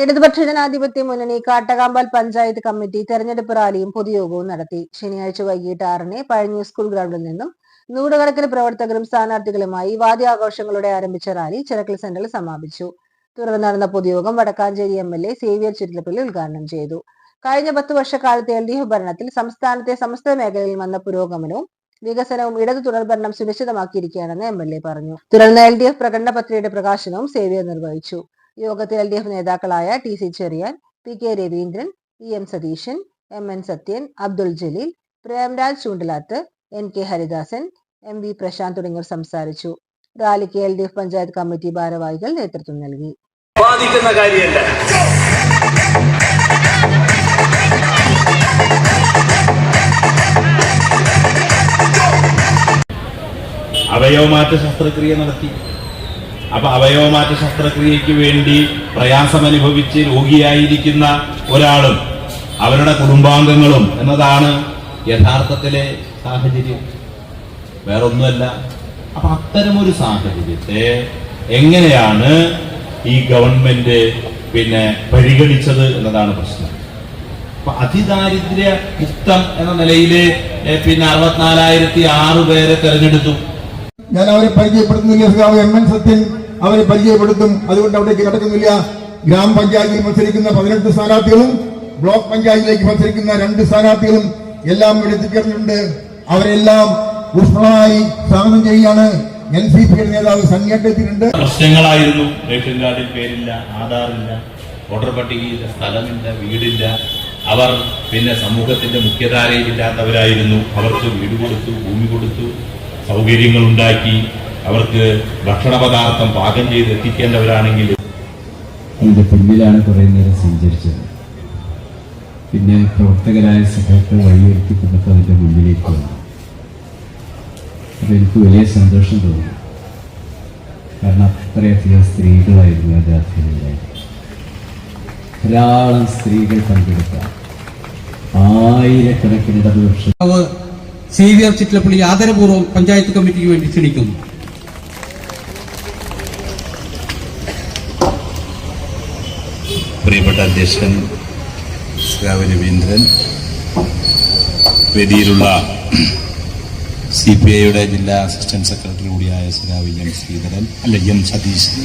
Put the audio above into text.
ഇടതുപക്ഷ ജനാധിപത്യ മുന്നണി കാട്ടകാമ്പാൽ പഞ്ചായത്ത് കമ്മിറ്റി തെരഞ്ഞെടുപ്പ് റാലിയും പൊതുയോഗവും നടത്തി. ശനിയാഴ്ച വൈകിട്ട് ആറിന് പഴഞ്ഞി സ്കൂൾ ഗ്രൗണ്ടിൽ നിന്നും നൂറുകണക്കിന് പ്രവർത്തകരും സ്ഥാനാർത്ഥികളുമായി വാദ്യാഘോഷങ്ങളോടെ ആരംഭിച്ച റാലി ചിറക്കൽ സെന്ററിൽ സമാപിച്ചു. തുടർന്ന് നടന്ന പൊതുയോഗം Vadakkanchery M L A Xavier Churuthappally ഉദ്ഘാടനം ചെയ്തു. കഴിഞ്ഞ പത്ത് വർഷക്കാലത്തെ എൽ ഡി എഫ് ഭരണത്തിൽ സംസ്ഥാനത്തെ സമസ്ത മേഖലയിൽ വന്ന പുരോഗമനവും വികസനവും ഇടതു തുടർഭരണം സുനിശ്ചിതമാക്കിയിരിക്കുകയാണെന്ന് എം എൽ എ പറഞ്ഞു. തുടർന്ന് എൽ ഡി എഫ് പ്രകടന പത്രികയുടെ പ്രകാശനവും സേവിയർ നിർവഹിച്ചു. യോഗത്തിൽ എൽ ഡി എഫ് നേതാക്കളായ T C Cheriyan P K Raveendran E M Satheesan M N Sathyan Abdul Jaleel Premraj Choondalath N K Haridasan M V Prashanth തുടങ്ങിയവർ സംസാരിച്ചു. റാലിക്ക് L D F panchayat committee ഭാരവാഹികൾ നേതൃത്വം നൽകി. ബാധിക്കുന്ന കാര്യമല്ല. അവയവമാറ്റ ശസ്ത്രക്രിയ നടത്തി. അപ്പൊ അവയവമാറ്റ ശസ്ത്രക്രിയയ്ക്ക് വേണ്ടി പ്രയാസമനുഭവിച്ച് രോഗിയായിരിക്കുന്ന ഒരാളും അവരുടെ കുടുംബാംഗങ്ങളും എന്നതാണ് യഥാർത്ഥത്തിലെ സാഹചര്യം. വേറൊന്നുമല്ല. അപ്പൊ അത്തരമൊരു സാഹചര്യത്തെ എങ്ങനെയാണ് ഈ ഗവൺമെന്റ് പിന്നെ പരിഗണിച്ചത് എന്നതാണ് പ്രശ്നം. അപ്പൊ അതിദാരിദ്ര്യ മുക്തം എന്ന നിലയിൽ പിന്നെ അറുപത്തിനാലായിരത്തി ആറ് പേരെ തെരഞ്ഞെടുത്തു. ഞാൻ അവരെ പരിചയപ്പെടുത്തുന്നില്ല എം എൻ സത്യൻ അവരെ പരിചയപ്പെടുത്തും. അതുകൊണ്ട് അവിടേക്ക് കിടക്കുന്നില്ല. ഗ്രാമപഞ്ചായത്തിൽ മത്സരിക്കുന്ന പതിനെട്ട് സ്ഥാനാർത്ഥികളും ബ്ലോക്ക് പഞ്ചായത്തിലേക്ക് മത്സരിക്കുന്ന രണ്ട് സ്ഥാനാർത്ഥികളും എല്ലാം ഇവിടെ എത്തിച്ചേർന്നിട്ടുണ്ട്. അവരെല്ലാം ഊഷ്മളമായി സ്വാഗതം ചെയ്യുകയാണ്. എൻ സി പിയുടെ നേതാവ് സന്യാട്ടെത്തിയിട്ടുണ്ട് പ്രശ്നങ്ങളായിരുന്നു. റേഷൻ കാർഡിൽ പേരില്ല ആധാറില്ല വോട്ടർ പട്ടികയില്ല സ്ഥലമില്ല വീടില്ല. അവർ പിന്നെ സമൂഹത്തിന്റെ മുഖ്യധാരയിലില്ലാത്തവരായിരുന്നു. അവർക്ക് വീട് കൊടുത്തു ഭൂമി കൊടുത്തു സൗകര്യങ്ങൾ ഉണ്ടാക്കി. അവർക്ക് ഭക്ഷണ പദാർത്ഥം പാകം ചെയ്ത് എത്തിക്കേണ്ടവരാണെങ്കിൽ അതിന്റെ പിന്നിലാണ് കുറേ നേരം സഞ്ചരിച്ചത്. പിന്നെ പ്രവർത്തകരായ സഖാക്കൾ വഴിയൊരുക്കി കൊണ്ടപ്പോൾ അതിന്റെ മുന്നിലേക്ക് വന്നു. അതെനിക്ക് വലിയ സന്തോഷം തോന്നി. കാരണം അത്രയധികം സ്ത്രീകളായിരുന്നു ആ ജാഥയിലുണ്ടായത് ധാരാളം സ്ത്രീകൾ പങ്കെടുത്ത ആയിരക്കണക്കിന് ഇടതുപക്ഷം സേവ്യർ ചിറ്റലപ്പള്ളി ആദരപൂർവം പഞ്ചായത്ത് കമ്മിറ്റിക്ക് വേണ്ടി ക്ഷണിക്കുന്നു. പ്രിയപ്പെട്ട അധ്യക്ഷൻ ശ്രാവ് രവീന്ദ്രൻ വേദിയിലുള്ള സി പി ഐയുടെ ജില്ലാ അസിസ്റ്റന്റ് സെക്രട്ടറി കൂടിയായ ശ്രാവ് എം ശ്രീധരൻ അല്ല എം സതീശൻ